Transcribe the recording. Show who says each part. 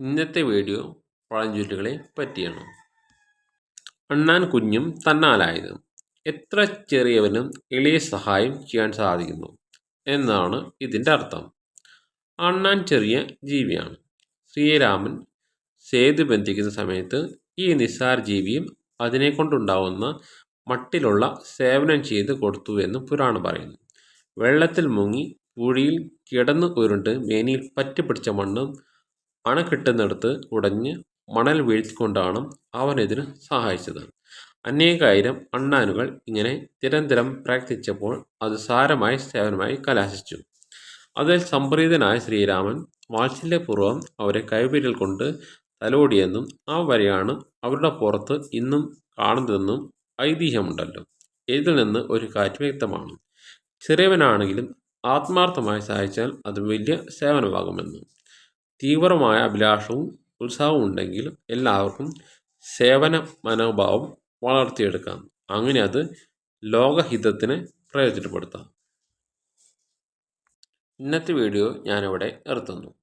Speaker 1: ഇന്നത്തെ വീഡിയോ പഴഞ്ചൊല്ലുകളെ പറ്റിയാണ്. അണ്ണാൻ കുഞ്ഞും തന്നാലായത്. എത്ര ചെറിയവനും എളിയ സഹായം ചെയ്യാൻ സാധിക്കുന്നു എന്നാണ് ഇതിന്റെ അർത്ഥം. അണ്ണാൻ ചെറിയ ജീവിയാണ്. ശ്രീരാമൻ സേതു ബന്ധിക്കുന്ന സമയത്ത് ഈ നിസ്സാർ ജീവിയും അതിനെ കൊണ്ടുണ്ടാവുന്ന മട്ടിലുള്ള സേവനം ചെയ്ത് കൊടുത്തു എന്ന് പുരാണം പറയുന്നു. വെള്ളത്തിൽ മുങ്ങി പുഴിയിൽ കിടന്നു ഉരുണ്ട് മേനിയിൽ പറ്റിപ്പിടിച്ച മണ്ണ് അണ കിട്ടുന്നിടത്ത് ഉടഞ്ഞ് മണൽ വീഴ്ത്തിക്കൊണ്ടാണ് അവനെതിന് സഹായിച്ചത്. അനേകായിരം അണ്ണാനുകൾ ഇങ്ങനെ നിരന്തരം പ്രാർത്ഥിച്ചപ്പോൾ അത് സാരമായ സേവനമായി കലാശിച്ചു. അതിൽ സംപ്രീതനായ ശ്രീരാമൻ വാത്സല്യപൂർവം അവരെ കൈവിരൽ കൊണ്ട് തലോടിയെന്നും ആ വരെയാണ് അവരുടെ പുറത്ത് ഇന്നും കാണുന്നതെന്നും ഐതിഹ്യമുണ്ടല്ലോ. ഇതിൽ നിന്ന് ഒരു കാറ്റ് വ്യക്തമാണ്. ചെറിയവനാണെങ്കിലും ആത്മാർത്ഥമായി സഹായിച്ചാൽ അത് വലിയ സേവനമാകുമെന്നും. തീവ്രമായ അഭിലാഷവും ഉത്സാഹവും ഉണ്ടെങ്കിൽ എല്ലാവർക്കും സേവന മനോഭാവം വളർത്തിയെടുക്കാം. അങ്ങനെ അത് ലോകഹിതത്തിന് പ്രയോജനപ്പെടുത്താം. ഇന്നത്തെ വീഡിയോ ഞാനിവിടെ നിർത്തുന്നു.